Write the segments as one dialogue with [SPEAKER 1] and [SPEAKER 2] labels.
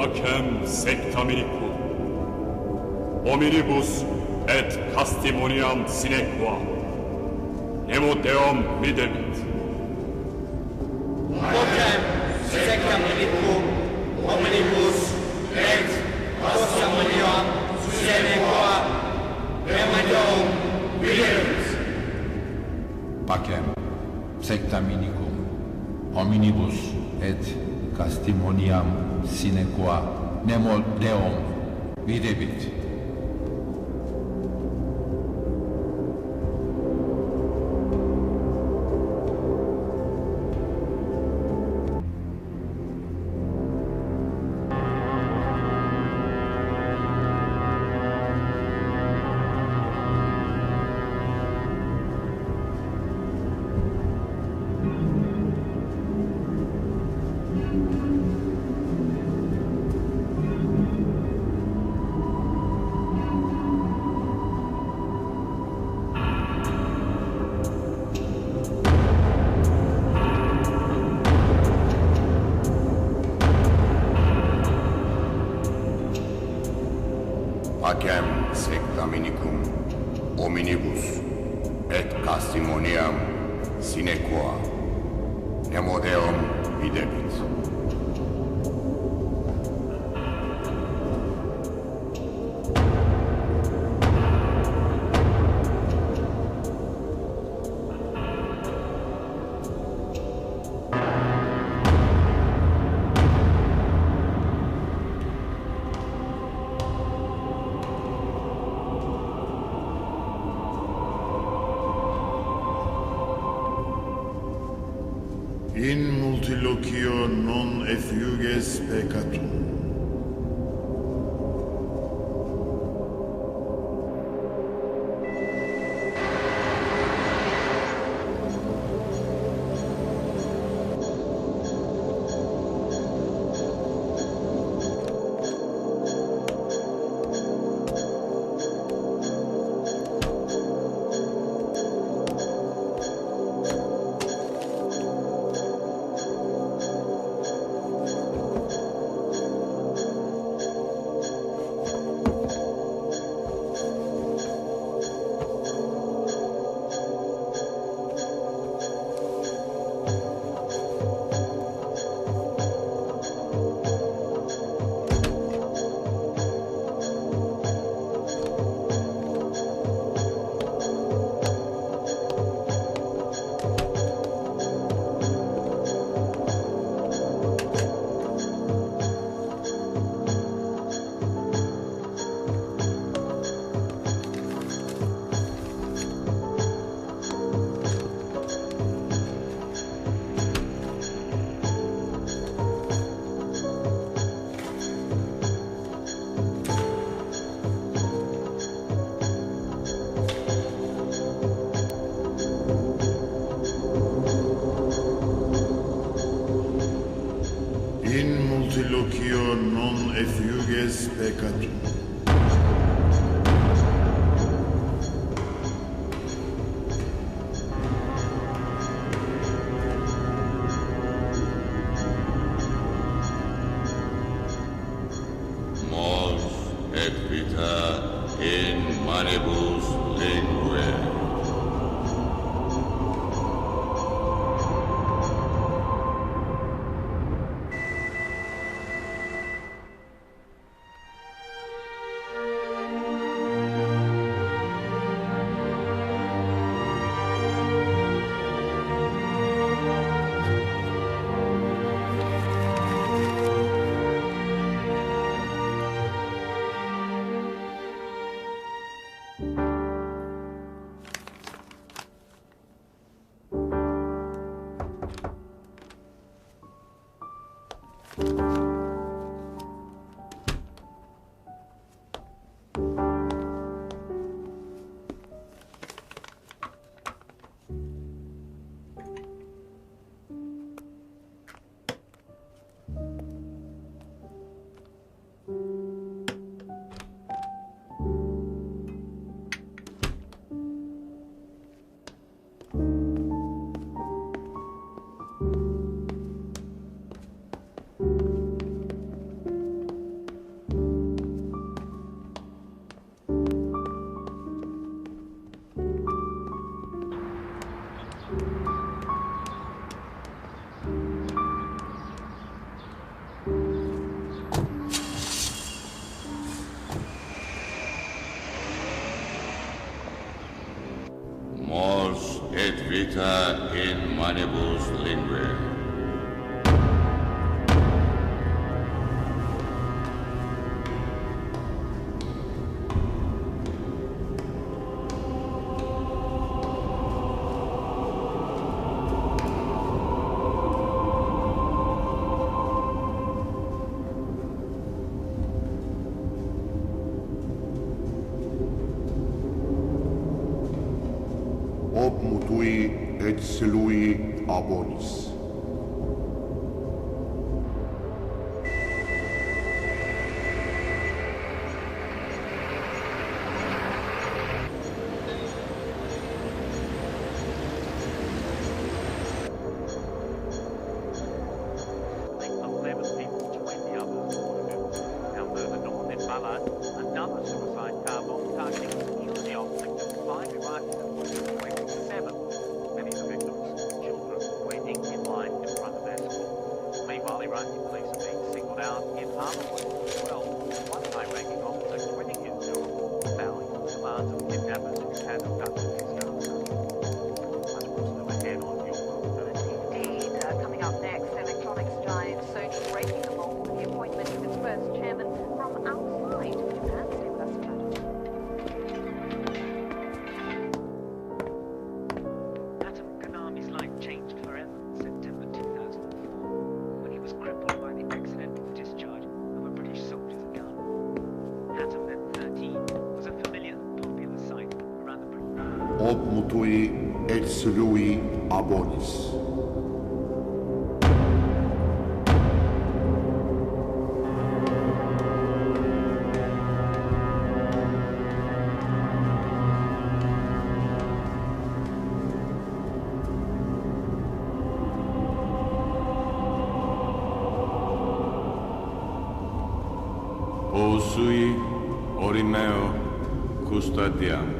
[SPEAKER 1] hakem sectaminiquam. Hominibus et castimoniam sinequam. Nemo deum
[SPEAKER 2] midebit. sine qua.
[SPEAKER 3] Nemo deum videbit
[SPEAKER 4] sine qua. Nemodeum videbit
[SPEAKER 5] Celui Abonis.
[SPEAKER 6] custodiamo.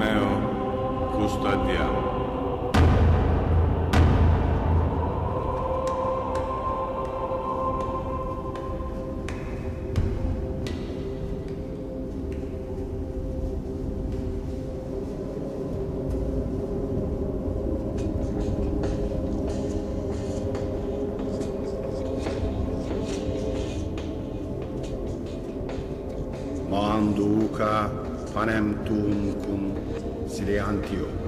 [SPEAKER 6] Romeo custodiamo.
[SPEAKER 7] Manduca panem tuum cum Consigliere anch'io.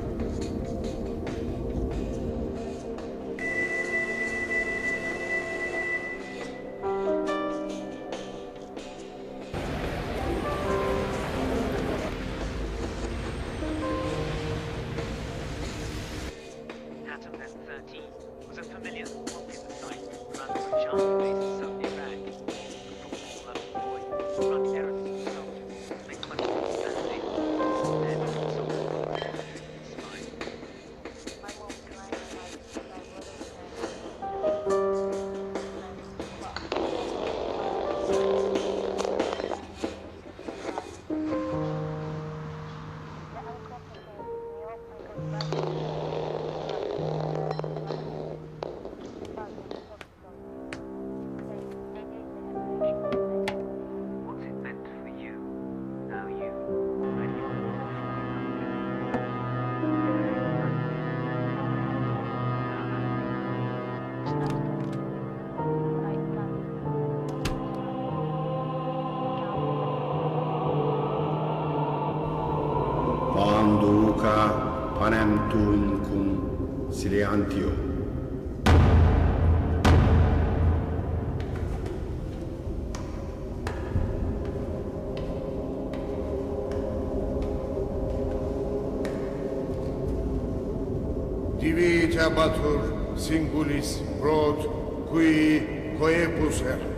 [SPEAKER 8] Divitabatur singulis prot qui coepus erat.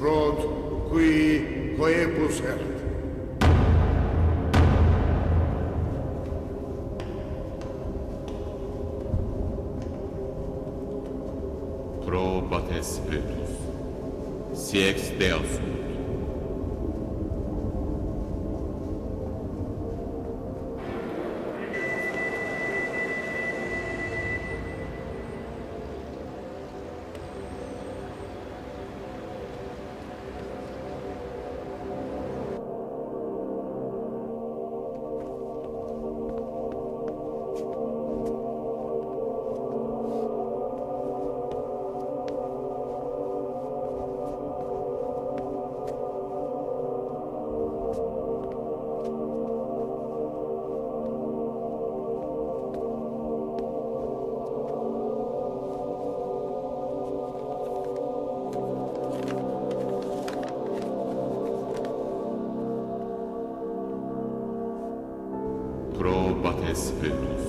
[SPEAKER 8] rod qui coepus erat.
[SPEAKER 9] Probates vetus, si ex Deus espetus,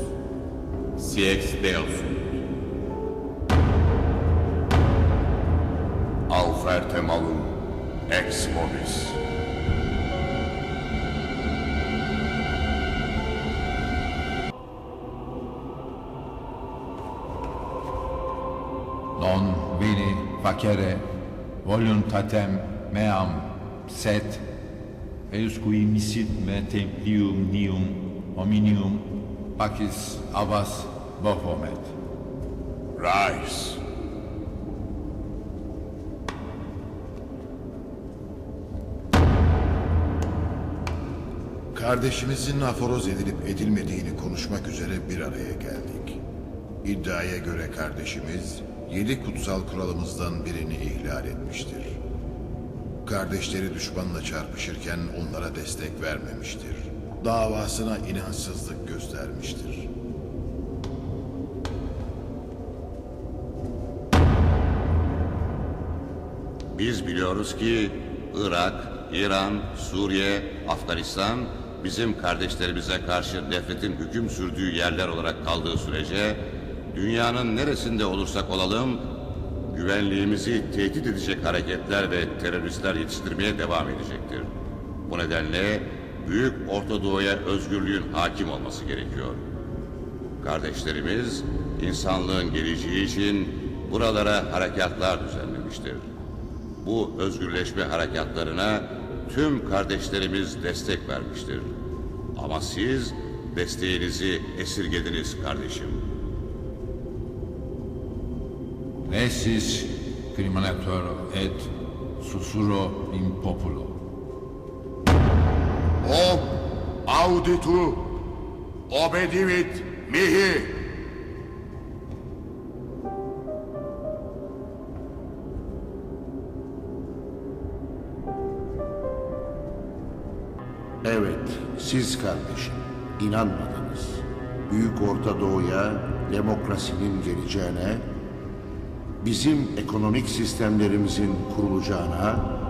[SPEAKER 9] si ex Deo.
[SPEAKER 7] Auferte malum, ex vobis.
[SPEAKER 2] Non vini facere voluntatem meam sed eus qui misit me templium nium hominium pacis abbas bohomet
[SPEAKER 8] Rise.
[SPEAKER 4] Kardeşimizin aforoz edilip edilmediğini konuşmak üzere bir araya geldik. İddiaya göre kardeşimiz yedi kutsal kuralımızdan birini ihlal etmiştir. Kardeşleri düşmanla çarpışırken onlara destek vermemiştir. Davasına inançsızlık göstermiştir.
[SPEAKER 10] Biz biliyoruz ki Irak, İran, Suriye, Afganistan bizim kardeşlerimize karşı nefretin hüküm sürdüğü yerler olarak kaldığı sürece dünyanın neresinde olursak olalım güvenliğimizi tehdit edecek hareketler ve teröristler yetiştirmeye devam edecektir. Bu nedenle Büyük Orta Doğu'ya özgürlüğün hakim olması gerekiyor. Kardeşlerimiz insanlığın geleceği için buralara harekatlar düzenlemiştir. Bu özgürleşme harekatlarına tüm kardeşlerimiz destek vermiştir. Ama siz desteğinizi esirgediniz kardeşim.
[SPEAKER 2] Nessis criminator et susuro in populo
[SPEAKER 8] Ob auditu obedivit mihi.
[SPEAKER 7] Evet, siz kardeşim, inanmadınız. Büyük Orta Doğu'ya demokrasinin geleceğine, bizim ekonomik sistemlerimizin kurulacağına,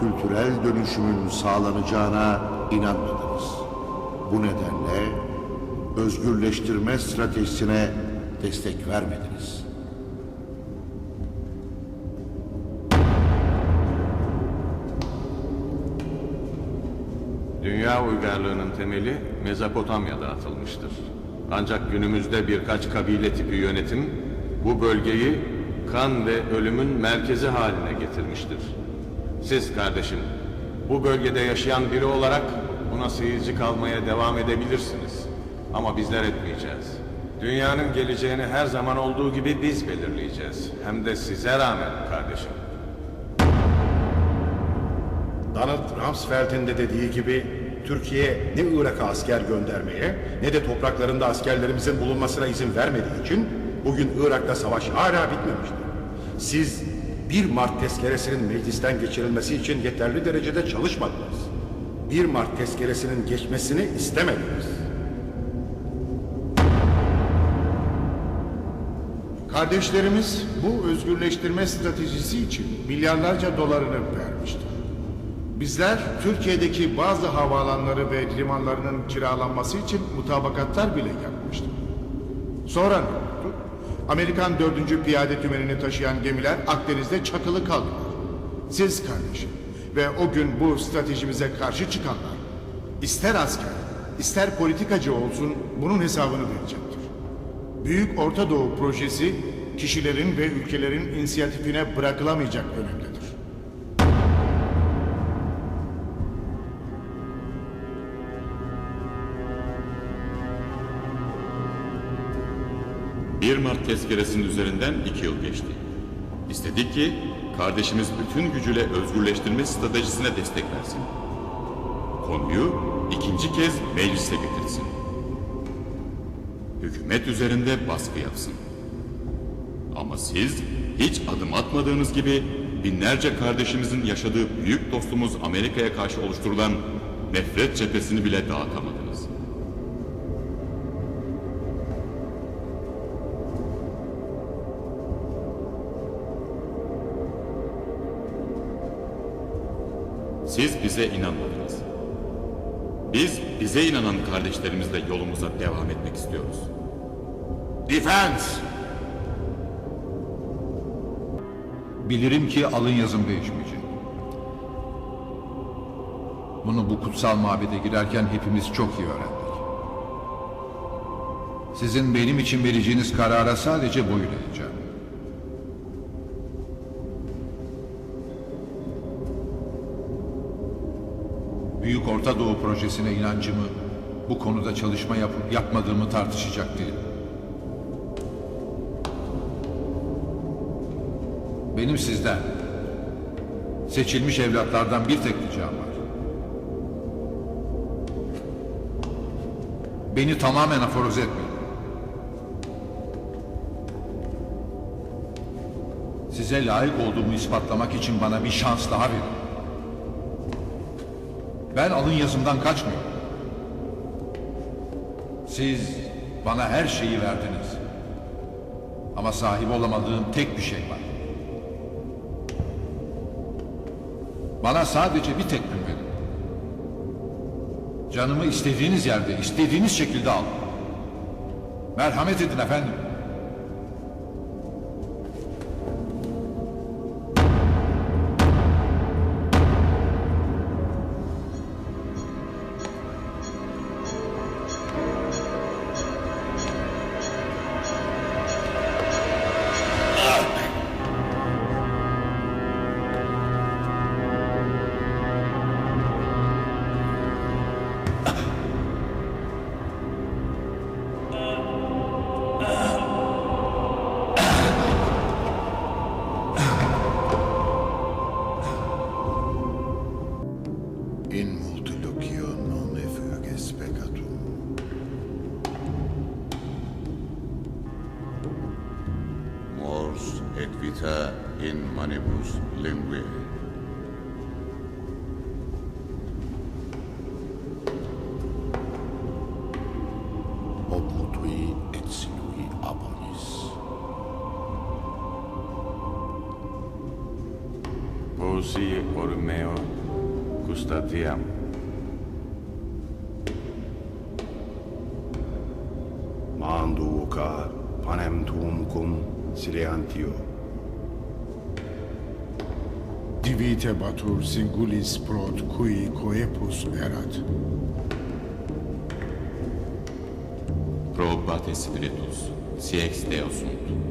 [SPEAKER 7] kültürel dönüşümün sağlanacağına inanmadınız. Bu nedenle özgürleştirme stratejisine destek vermediniz.
[SPEAKER 6] Dünya uygarlığının temeli Mezopotamya'da atılmıştır. Ancak günümüzde birkaç kabile tipi yönetim bu bölgeyi kan ve ölümün merkezi haline getirmiştir. Siz kardeşim, bu bölgede yaşayan biri olarak buna seyirci kalmaya devam edebilirsiniz. Ama bizler etmeyeceğiz. Dünyanın geleceğini her zaman olduğu gibi biz belirleyeceğiz. Hem de size rağmen kardeşim.
[SPEAKER 11] Donald Rumsfeld'in de dediği gibi Türkiye ne Irak'a asker göndermeye ne de topraklarında askerlerimizin bulunmasına izin vermediği için bugün Irak'ta savaş hala bitmemiştir. Siz 1 Mart tezkeresinin meclisten geçirilmesi için yeterli derecede çalışmadınız. 1 Mart tezkeresinin geçmesini istemediniz.
[SPEAKER 8] Kardeşlerimiz bu özgürleştirme stratejisi için milyarlarca dolarını vermiştir. Bizler Türkiye'deki bazı havaalanları ve limanlarının kiralanması için mutabakatlar bile yapmıştık. Sonra? Amerikan 4. Piyade Tümeni'ni taşıyan gemiler Akdeniz'de çakılı kaldılar. Siz kardeşim ve o gün bu stratejimize karşı çıkanlar ister asker, ister politikacı olsun bunun hesabını verecektir. Büyük Orta Doğu projesi kişilerin ve ülkelerin inisiyatifine bırakılamayacak önemli.
[SPEAKER 9] 1 Mart tezkeresinin üzerinden 2 yıl geçti. İstedik ki kardeşimiz bütün gücüyle özgürleştirme stratejisine destek versin. Konuyu ikinci kez meclise getirsin. Hükümet üzerinde baskı yapsın. Ama siz hiç adım atmadığınız gibi binlerce kardeşimizin yaşadığı büyük dostumuz Amerika'ya karşı oluşturulan nefret cephesini bile dağıtamazsınız. Siz bize inanmadınız. Biz bize inanan kardeşlerimizle yolumuza devam etmek istiyoruz.
[SPEAKER 8] Defense!
[SPEAKER 2] Bilirim ki alın yazım değişmeyecek. Bunu bu kutsal mabede girerken hepimiz çok iyi öğrendik. Sizin benim için vereceğiniz karara sadece boyun eğeceğim. Büyük Orta Doğu projesine inancımı, bu konuda çalışma yapıp yapmadığımı tartışacak değilim. Benim sizden, seçilmiş evlatlardan bir tek ricam var. Beni tamamen aforoz etmeyin. Size layık olduğumu ispatlamak için bana bir şans daha verin. Ben alın yazımdan kaçmıyorum. Siz bana her şeyi verdiniz. Ama sahip olamadığım tek bir şey var. Bana sadece bir tek gün verin. Canımı istediğiniz yerde, istediğiniz şekilde alın. Merhamet edin efendim.
[SPEAKER 4] lingue.
[SPEAKER 10] Oputui et
[SPEAKER 7] sinui abonis.
[SPEAKER 6] Posi ormeo custatiam.
[SPEAKER 8] Divite batur singulis prot cui coepus erat.
[SPEAKER 9] Probate spiritus, siex Deo sunt.